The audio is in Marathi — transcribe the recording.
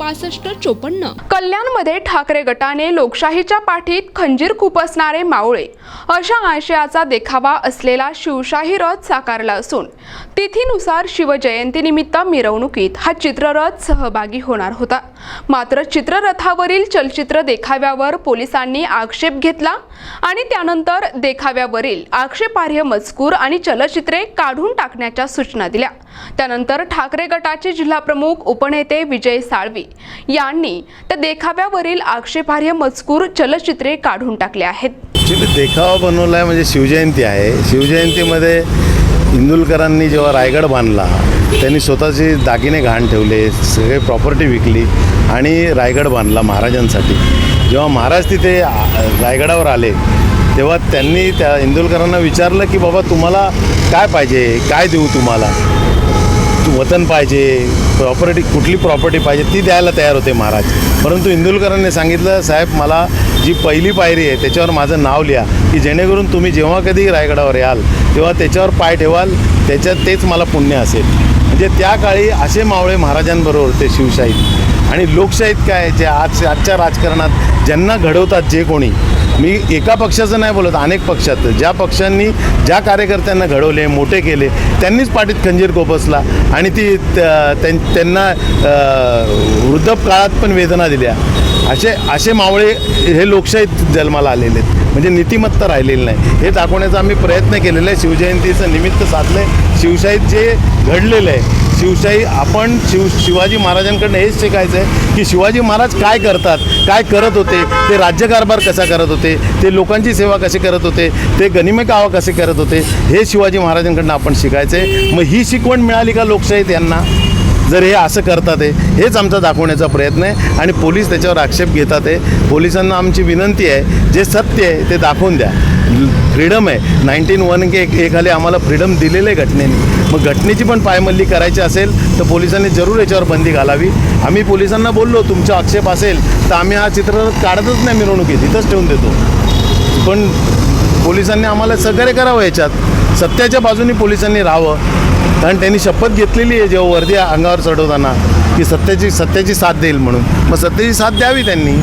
पासष्ट चोपन्न. कल्याणमध्ये ठाकरे गटाने लोकशाहीच्या पाठीत खंजीर खुपसणारे मावळे. अशा आशयाचा देखावा असलेला शिवशाही रथ साकारला असून तिथीनुसार शिवजयंतीनिमित्त मिरवणुकीत हा चित्ररथ सहभागी होणार होता. मात्र चित्ररथावरील चलचित्र देखाव्यावर पोलिसांनी आक्षेप घेतला आणि त्यानंतर देखाव्यावरील आक्षेपार्ह मजकूर आणि चलचित्रे काढून टाकण्याच्या सूचना दिल्या. त्यानंतर ठाकरे गटाचे जिल्हाप्रमुख उपनेते विजय साळवी यांनी त्या देखाव्यावरील आक्षेपार्ह मजकूर चलचित्रे काढून टाकले आहेत. देखावा बनवला आहे म्हणजे शिवजयंती आहे. शिवजयंतीमध्ये इंदुलकरांनी जेव्हा रायगड बांधला त्यांनी स्वतःचे दागिने घाण ठेवले सगळे प्रॉपर्टी विकली आणि रायगड बांधला महाराजांसाठी. जेव्हा महाराज तिथे रायगडावर आले तेव्हा त्यांनी त्या इंदुलकरांना विचारलं की बाबा तुम्हाला काय पाहिजे? काय देऊ तुम्हाला? वतन पाहिजे प्रॉपर्टी कुठली प्रॉपर्टी पाहिजे? ती द्यायला तयार होते महाराज. परंतु इंदुलकरांनी सांगितलं साहेब मला जी पहिली पायरी आहे त्याच्यावर माझं नाव लिहा की जेणेकरून तुम्ही जेव्हा कधी रायगडावर याल तेव्हा त्याच्यावर पाय ठेवाल त्याच्यात तेच मला पुण्य असेल. म्हणजे त्या काळी असे मावळे महाराजांबरोबर ते शिवशाही आणि लोकशाहीत काय जे आज आजच्या राजकारणात ज्यांना घडवतात जे कोणी मी एका पक्षाचं नाही बोलत अनेक पक्षाचं ज्या पक्षांनी ज्या कार्यकर्त्यांना घडवले मोठे केले त्यांनीच पाठीत खंजीर कोपसला आणि ती त्यां- त्यांना अ, वृद्धकाळात पण वेदना दिल्या. असे असे मावळे हे लोकशाहीत जन्माला आलेले आहेत. म्हणजे नीतिमत्ता राहिलेली नाही. हे दाखवण्याचा आम्ही प्रयत्न केलेला आहे. शिवजयंतीचं निमित्त साधलं आहे शिवशाहीत जे घडलेलं आहे शिवशाही आपण शिव शिवाजी महाराजांकडनं हेच शिकायचं आहे की शिवाजी महाराज काय करतात काय करत होते ते राज्यकारभार कसा करत होते ते लोकांची सेवा कशी करत होते ते गनिमे कावा कसे करत होते हे शिवाजी महाराजांकडनं आपण शिकायचं आहे मग ही शिकवण मिळाली का लोकशाहीत यांना? जर हे असं करतात आहे हेच आमचा दाखवण्याचा प्रयत्न आहे आणि पोलीस त्याच्यावर आक्षेप घेतात आहे पोलिसांना आमची विनंती आहे जे सत्य आहे ते दाखवून द्या. फ्रीडम आहे. नाईन्टीन वन के एक आम्हाला फ्रीडम दिलेलं आहे घटनेने. मग घटनेची पण पायमल्ली करायची असेल तर पोलिसांनी जरूर याच्यावर बंदी घालावी. आम्ही पोलिसांना बोललो तुमचा आक्षेप असेल तर आम्ही हा चित्ररथ काढतच नाही मिरवणुकीत इथंच ठेवून देतो. पण पोलिसांनी आम्हाला सहकार्य करावं याच्यात. सत्याच्या बाजूने पोलिसांनी राहावं. कारण त्यांनी शपथ घेतलेली आहे जेव्हा वर्दी अंगावर चढवताना की सत्याची सत्याची साथ देईल म्हणून. मग सत्याची साथ द्यावी त्यांनी.